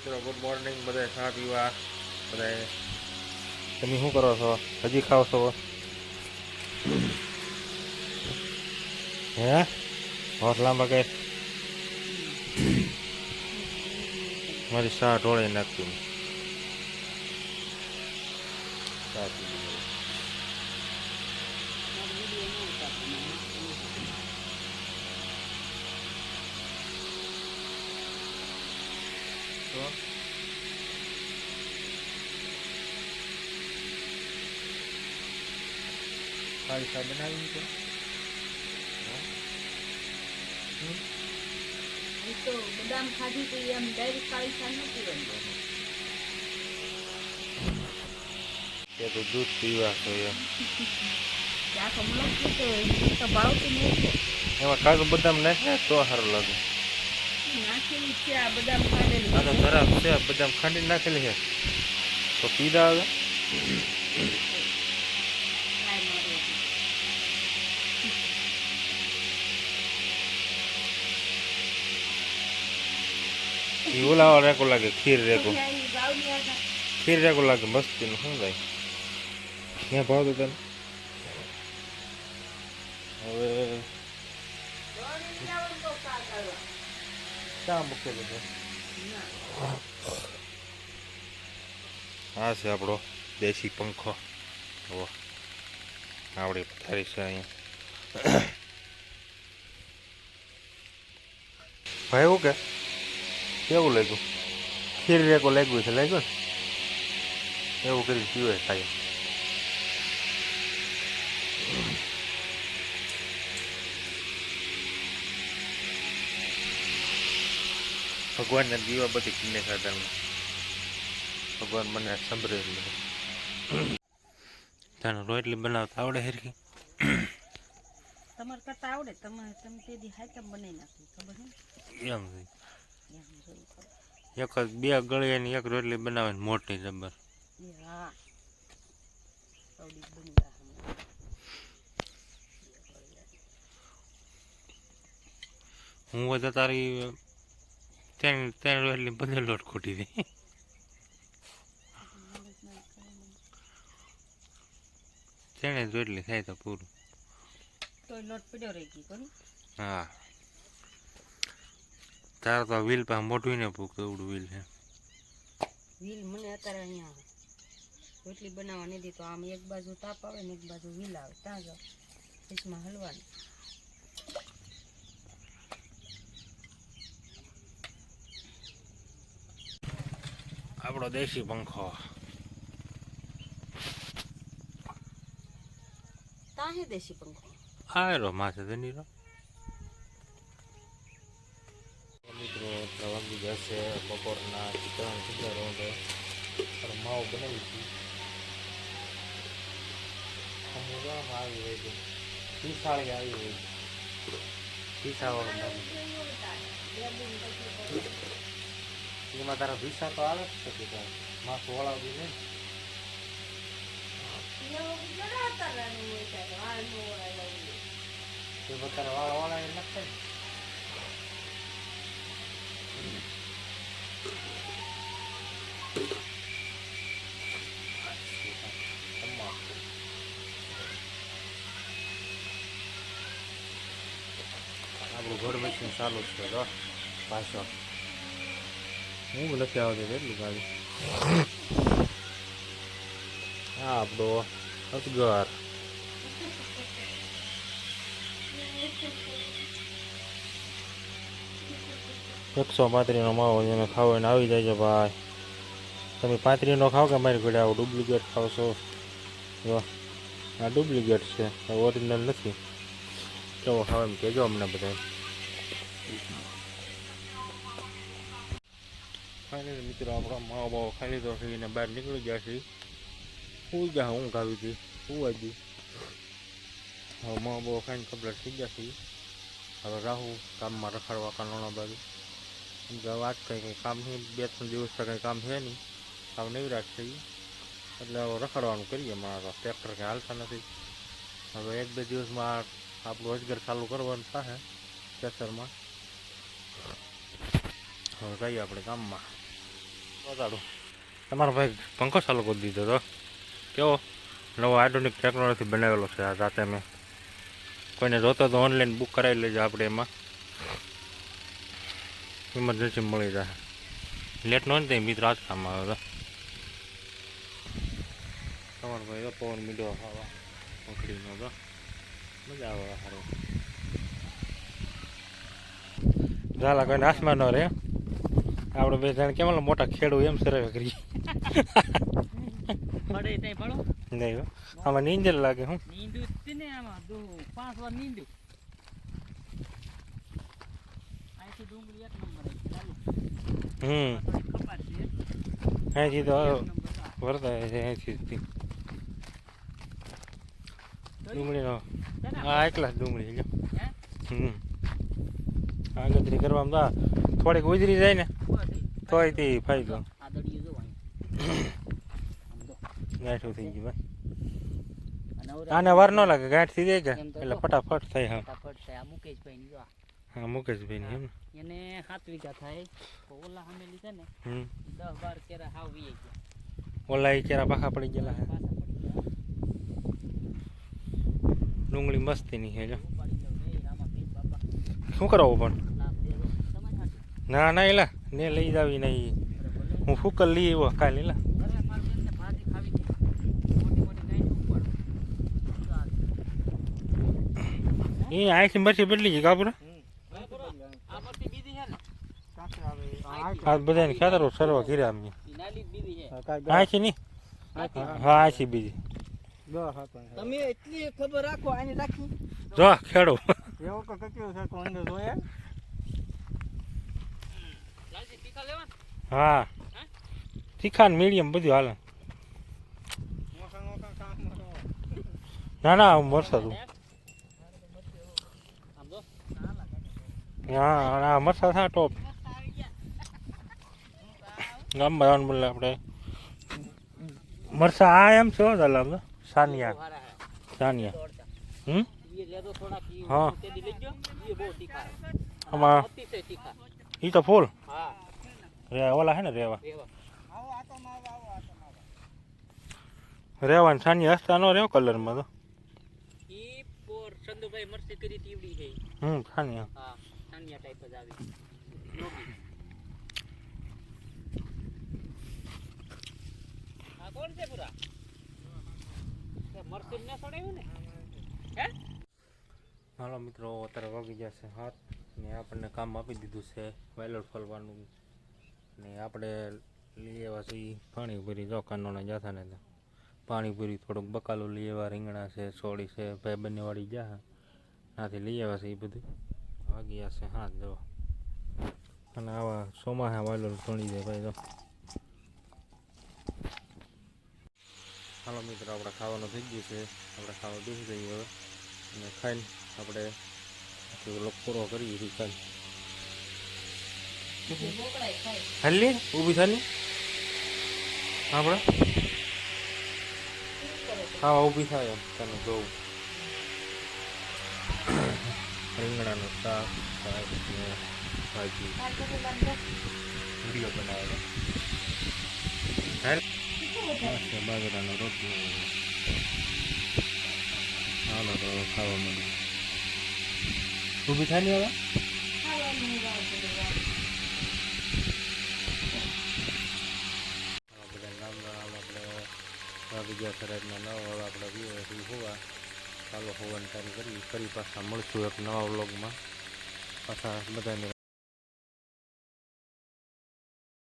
મિત્રો good morning બધા ચા પીવા બધા તમે શું કરો છો? હજી ખાવ છો? હે? હોટલા કઈ મારી ચા ઢોળી નાખતી? ચા પી લીધી. તો કાળી ચા બનાવી છે તો બદામ ખાધી તો એમ ડાયરેક્ટ કાળી નથી ન પીવાની તે દૂધ પીવા તો એમ મળે જ તો ભાવતું નહીં એમાં કાજુ બદામ નાખે તો સારું લાગે છે આ તો ખરાબ છે બદામ ખાંડી નાખેલી છે. તો પીધા આવે ઓલાવા રેકો લાગે ખીર રેકો. ખીર રેકો લાગે મસ્તીનું શું થાય ક્યાં ભાવતું તને? હવે ક્યાં મૂકેલું છે. આ છે આપણો દેશી પંખો. જુઓ આપણી પથારી છે અહીંયા. ભાઈ, એવું કે? કેવું લાગ્યું? ખીર રેકો લાગ્યું છે, લાગ્યું ને? એવું કરી પીવે ખાય ભગવાનને દીવા બધી કિન્ને ખાતા ભગવાન મને સંભળે તને રોટલી બનાવતા આવડે હેરખી? તમારે કરતા આવડે? તમે તમે તે દી હાઈટમ બનાવી નાખી ખબર નહીં એમ એક જ બે ગળિયાની એક રોટલી બનાવે ને મોટી જબર. હા. બધા તારી ત્રણ ત્રણ રોટલી બધે લોટ ખોટી દે. ત્રણે જ રોટલી થાય તો પૂરું. તોય લોટ પડ્યો રહી કોની હા. તાર તો વ્હીલ પાસે મોટું ને પૂગતું એવડું વ્હીલ છે. વ્હીલ મને અત્યારે અહીંયા રોટલી બનાવવા નહીં તો આમ એક બાજુ તાપ આવે ને એક બાજુ વ્હીલ આવે. ત્યાં જાઓ. પીસમાં હલવાનું. આપણો દેશી પંખો. તાહે દેશી પંખો. આયરો માથે ધનીરો મિત્રો એટલા વાગી જશે બપોરના ચિત્રણ ચિત્ર રોંધે. માવો બનાવી હતી. અમુક આવી હોય છે. પીસાળી આવી હોય પીસાવાળો એમાં તારા ભીસા તો આવે જ છે કે માથું વળાવતી નહીં તે તારા વાળ વળાવી નાખે ને તમાકુ. આપણું ઘર મશીન ચાલુ છે પાછળ હું લખી આવતી એટલું ગાડી. હા આપણો અજગર. એકસો પાંત્રીનો માવો જેને ખાવો એને આવી જાય છે ભાઈ. તમે પાંત્રીનો ખાવ કે મારી ઘરે આવો ડુપ્લિકેટ ખાવશો જો, આ ડુપ્લિકેટ છે ઓરિજિનલ નથી. કેવો ખાવ એમ કહેજો અમને બધા ફાઇનલી મિત્રો આપણો માવો બાવો ખાઈ લીધો છે એને બહાર નીકળી ગયા છે હું ગયા ઊંઘ આવી હતી હું હતી હવે માવો બાવો ખાઈને કપડા થઈ ગયા છે હવે રાહુ કામમાં રખડવા કાનોણા બાજુ કેમ કે વાત કંઈ કંઈ કામ નહીં બે ત્રણ દિવસ તો કંઈ કામ છે નહીં કામ નવરાશ થઈ એટલે હવે રખડવાનું કરીએ મારા ટ્રેક્ટર કંઈ હાલતા નથી હવે એક બે દિવસમાં આપણું અજગર ચાલુ કરવાનું થાય ખેતરમાં હવે જઈએ આપણે ગામમાં તમારો ભાઈ પંખો ચાલુ કરી દીધો તો. કેવો? નવો આધુનિક ટેકનોલોજી બનાવેલો છે આ જાતે મેં. કોઈને જોતો તો ઓનલાઈન બુક કરાવી લેજો આપણે એમાં. ઇમરજન્સી મળી જાય. લેટ નો ને મિત્ર આજ કામ આવે તો. તમારો ભાઈ તો પવન મીડો હવા. પકડીનો તો. મજા આવે સારું ઝાલા કોઈને આસમાન ન રહે. આપણે બે જણ કેમ મોટા ખેડૂ એમ સર્વે કરીએ. નહીં આમાં નીંદર લાગે હું. હમ. અહીંથી તો. વરસાદ છે અહીંથી. ડુંગળીનો. હા એકલા ડુંગળી હે? હમ. આગતરી કરવામાં થોડીક ઉજરી જાય ને. તોય તે ફાયદો. ગાંઠું થઈ ગયું ભાઈ. આને વાર ન લાગે ગાંઠ થઈ જાય કે? એટલે ફટાફટ થાય હા. ફટાફટ થાય. આ મુકેશભાઈ ની. હા મુકેશભાઈ ની એમ ને? એને સાત વીઘા થાય. ઓલા અમે લીધા ને હમ. દસ બાર કેરા હાવ વીએ ગયા. ઓલા એ કેરા પાખા પડી ગયેલા હે. ડુંગળી ગયા. ડુંગળી મસ્તીની જો. શું કરાવવું પણ? ના ના એલા. ને લઈ જાવી નહીં હું ફૂકલ લઈ આવ્યો કાલે છે ચાલ એ આઈથી મરસી બદલી ગઈ કાપુરા આ છે બધાને ખેતરો સરવા કર્યા છે આઈથી નહીં હા આઈથી બીજી. તમે એટલી ખબર રાખો આની રાખી. જો ખેડો. લાલજી હા. તીખા મીડિયમ બધું હાલે. ના ના હું મરસા તું આમ જો હા મરસા થા ટોપ ગામમાં જવાનું બોલે આપણે. મરસા આ એમ છે હો દાલા આમ સાનિયા. હે. સાનિયા. હમ? હા. હે. આમાં અતિશય તો ફૂલ. હા. રે ઓલા હે ને રેવા? રેવા. ને સાનિયા હસતા નો રેવો કલરમાં તો? ઈ પોર ચંદુભાઈ મરસી કરી તીવડી છે. હમ સાનિયા હા. સાનિયા ટાઈપ જ આવી. આ કોણ છે પૂરા? મરસી ને સડાયું ને? હે? હાલો મિત્રો અત્યારે વાગી જશે હાથ ને આપણને કામ આપી દીધું છે વાયલોટ ફોલવાનું ને આપણે લઈ આવ્યા છીએ પાણીપુરી જો કાનોના ને તો. પાણીપુરી થોડુંક બકાલું લઈ આવ્યા, રીંગણા છે, સોળી છે, ભાઈ બંને વાળી જા ત્યાંથી લઈ આવ્યા છે એ બધું. વાગી જશે હાથ જો. અને આવા ચોમાસા વાલો ધોણી દે ભાઈ, જો. હાલો મિત્રો, આપણે ખાવાનું થઈ ગયું છે. આપણે ખાવા દૂધ જઈએ હવે. અને ખાઈને આપણે પેલો પૂરો કરીએ કાલ બોકડાય ખાય હાલી ઊભી થાની આપણે હા ઊભી થાય એમ, તને જોઉં. રીંગણાનું શાક શાક ને ભાજી. વીડિયો હાલ. મસ્ત બાજરાનો રોટલો. હાલો, તો ખાવા મળ્યું ઊભી થાય હવે આ બધા નામ નામ આપણે વાગી ગયા નવા હવે આપણે હોવા, ચાલો હોવાની તારી કરી ફરી પાછા મળશું એક નવા વ્લોગમાં. પાછા બધાને